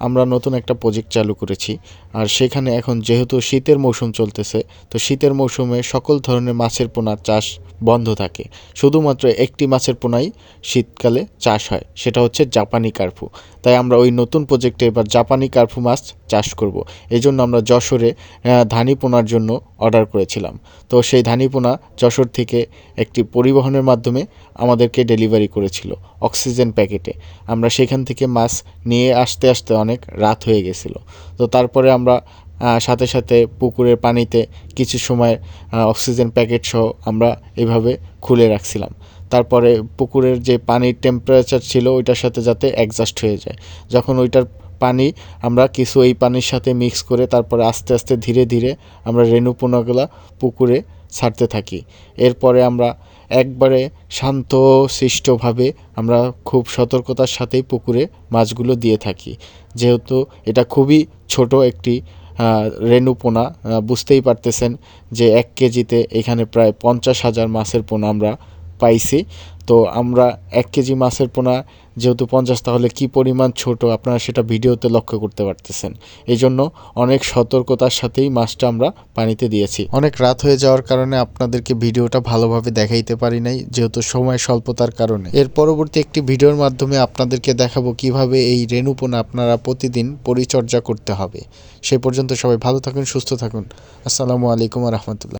আমরা নতুন একটা প্রজেক্ট চালু করেছি। আর সেখানে এখন যেহেতু শীতের মৌসুম চলতেছে, তো শীতের মৌসুমে সকল ধরনের মাছের পোনার চাষ বন্ধ থাকে। শুধুমাত্র একটি মাছের পোনাই শীতকালে চাষ হয়, সেটা হচ্ছে জাপানি কার্ফু তাই আমরা ওই নতুন প্রজেক্টে এবার জাপানি কার্ফু মাছ চাষ করব। এই জন্য আমরা যশোরে ধানি পোনার জন্য অর্ডার করেছিলাম। তো সেই ধানি পোনা যশোর থেকে একটি পরিবহনের মাধ্যমে আমাদেরকে ডেলিভারি করেছিল অক্সিজেন প্যাকেটে আমরা সেখান থেকে মাছ নিয়ে আসতে আসতে অনেক রাত হয়ে গেছিল। তো তারপরে আমরা সাথে সাথে পুকুরের পানিতে কিছু সময় অক্সিজেন প্যাকেট সহ আমরা এভাবে খুলে রাখছিলাম। তারপরে পুকুরের যে পানির টেম্পারেচার ছিল ওইটার সাথে যাতে অ্যাডজাস্ট হয়ে যায়। যখন ওইটার পানি আমরা কিছু এই পানির সাথে মিক্স করে তারপরে আস্তে আস্তে ধীরে ধীরে আমরা রেণুপোনাগুলা পুকুরে ছাড়তে থাকি। এরপরে আমরা একবারে শান্ত, সৃষ্টভাবে আমরা খুব সতর্কতার সাথেই পুকুরে মাছগুলো দিয়ে থাকি। যেহেতু এটা খুবই ছোট একটি রেণু পোনা বুঝতেই পারতেছেন যে এক কেজিতে এখানে প্রায় পঞ্চাশ হাজার মাছের পোনা আমরা পাইছি। তো আমরা এক কেজি মাছের পোনা যেহেতু পঞ্চাশ, তাহলে কি পরিমাণ ছোট আপনারা সেটা ভিডিওতে লক্ষ্য করতে পারতেছেন। এই জন্য অনেক সতর্কতার সাথেই মাছটা আমরা পানিতে দিয়েছি। অনেক রাত হয়ে যাওয়ার কারণে আপনাদেরকে ভিডিওটা ভালোভাবে দেখাইতে পারি নাই, যেহেতু সময় স্বল্পতার কারণে। এর পরবর্তী একটি ভিডিওর মাধ্যমে আপনাদেরকে দেখাবো কীভাবে এই রেণুপোনা আপনারা প্রতিদিন পরিচর্যা করতে হবে। সে পর্যন্ত সবাই ভালো থাকুন, সুস্থ থাকুন। আসসালামু আলাইকুম রহমতুল্লাহ।